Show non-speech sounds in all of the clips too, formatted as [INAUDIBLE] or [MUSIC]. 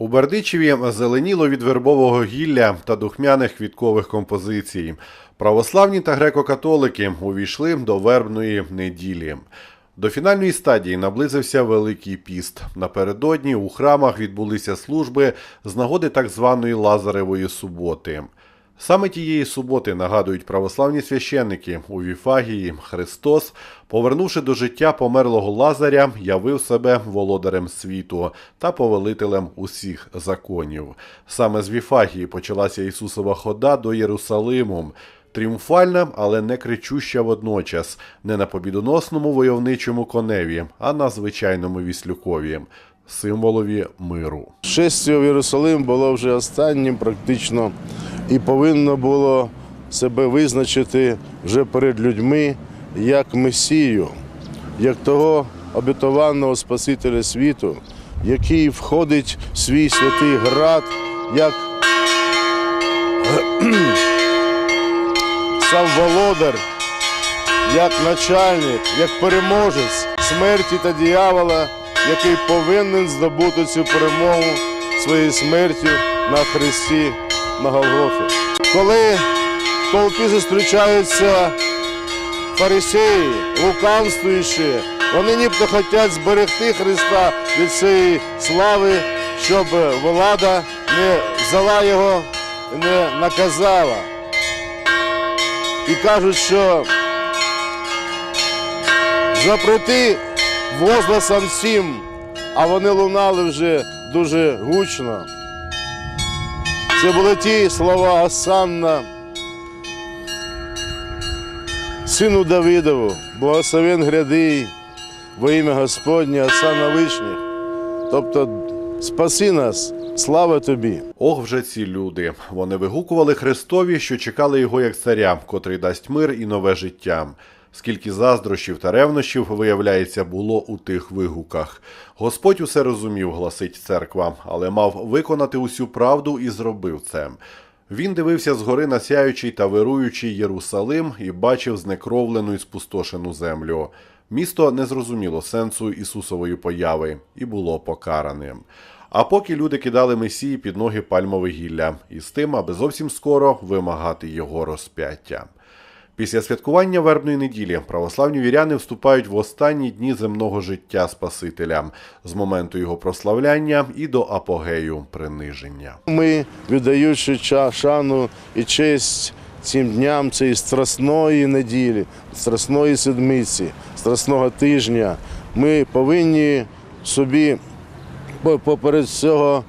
У Бердичеві зеленіло від вербового гілля та духмяних квіткових композицій. Православні та греко-католики увійшли до вербної неділі. До фінальної стадії наблизився Великий піст. Напередодні у храмах відбулися служби з нагоди так званої Лазаревої суботи. Саме тієї суботи нагадують православні священники у Віфагії Христос, повернувши до життя померлого Лазаря, явив себе володарем світу та повелителем усіх законів. Саме з Віфагії почалася Ісусова хода до Єрусалиму. Тріумфальна, але не кричуща водночас, не на побідоносному войовничому коневі, а на звичайному віслюкові, символові миру. Шестя в Єрусалим було вже останнім практично і повинно було себе визначити вже перед людьми як Месію, як того обетованого Спасителя світу, який входить в свій святий град, як [CLEARS THROAT] сам володар, як начальник, як переможець смерті та диявола, який повинен здобути цю перемогу своєю смертю на хресті Голгофі. Коли в толпі зустрічаються фарисеї, лукавствуючі, вони нібито хочуть зберегти Христа від цієї слави, щоб влада не взяла його, не наказала. І кажуть, що запрети возгласам всім, а вони лунали вже дуже гучно. Це були ті слова Осанна, сину Давидову, благословен гряди во ім'я Господнє, Осанна Вишніх. Тобто спаси нас, слава тобі. Ох, вже ці люди. Вони вигукували Христові, що чекали його як царя, котрий дасть мир і нове життя. Скільки заздрощів та ревнощів, виявляється, було у тих вигуках. Господь усе розумів, гласить церква, але мав виконати усю правду і зробив це. Він дивився згори на сяючий та вируючий Єрусалим і бачив знекровлену і спустошену землю. Місто не зрозуміло сенсу Ісусової появи і було покараним. А поки люди кидали Месії під ноги пальмове гілля, і з тим, аби зовсім скоро вимагати його розп'яття. Після святкування вербної неділі православні віряни вступають в останні дні земного життя Спасителя з моменту його прославляння і до апогею приниження. Ми, віддаючи шану і честь цим дням цієї страсної неділі, страсної седмиці, страсного тижня, ми повинні собі по- поперед цього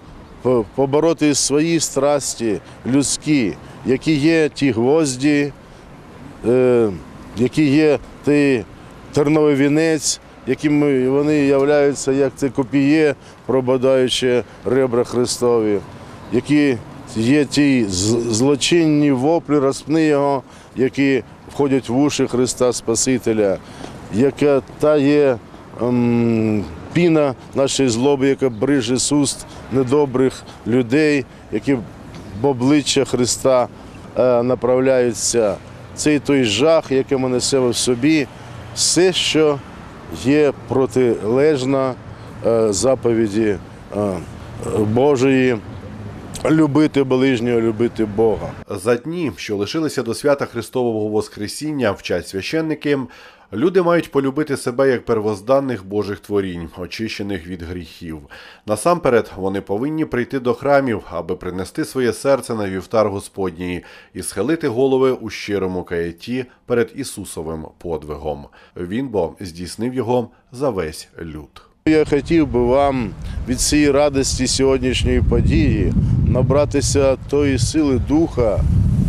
побороти свої страсті людські, які є ті гвозді, які є той терновий вінець, якими вони являються як це копіє, пробадаючи ребра Христові, які є ті злочинні воплі, розпни його, які входять в уші Христа Спасителя, яка та є ем, піна нашої злоби, яка бриже з уст недобрих людей, які в обличчя Христа е, направляються. Цей той жах, який ми несемо в собі, все, що є протилежно е, заповіді е, Божої, любити ближнього, любити Бога. За дні, що лишилися до свята Христового Воскресіння, вчать священники, люди мають полюбити себе як первозданних Божих творінь, очищених від гріхів. Насамперед, вони повинні прийти до храмів, аби принести своє серце на вівтар Господній і схилити голови у щирому каятті перед Ісусовим подвигом. Він бо здійснив його за весь люд. Я хотів би вам від цієї радості сьогоднішньої події набратися тої сили духа,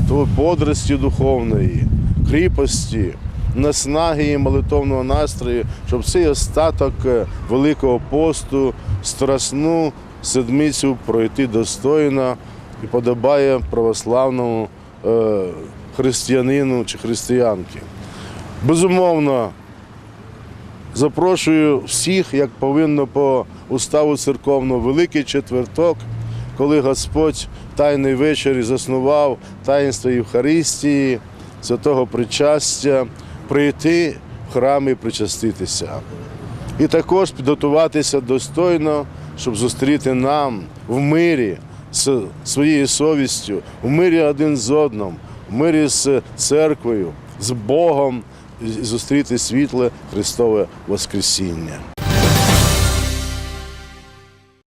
тої бодрості духовної, кріпості, наснаги і молитовного настрою, щоб цей остаток е, Великого посту, страсну седмицю пройти достойно і подобає православному е, християнину чи християнки. Безумовно, Запрошую всіх, як повинно по уставу церковному, великий четверток, коли Господь тайний вечір заснував таїнство Євхаристії, святого причастя, прийти в храм і причаститися. І також підготуватися достойно щоб зустріти нам в мирі з своєю совістю, в мирі один з одним, в мирі з церквою, з Богом, і зустріти світле Христове Воскресіння.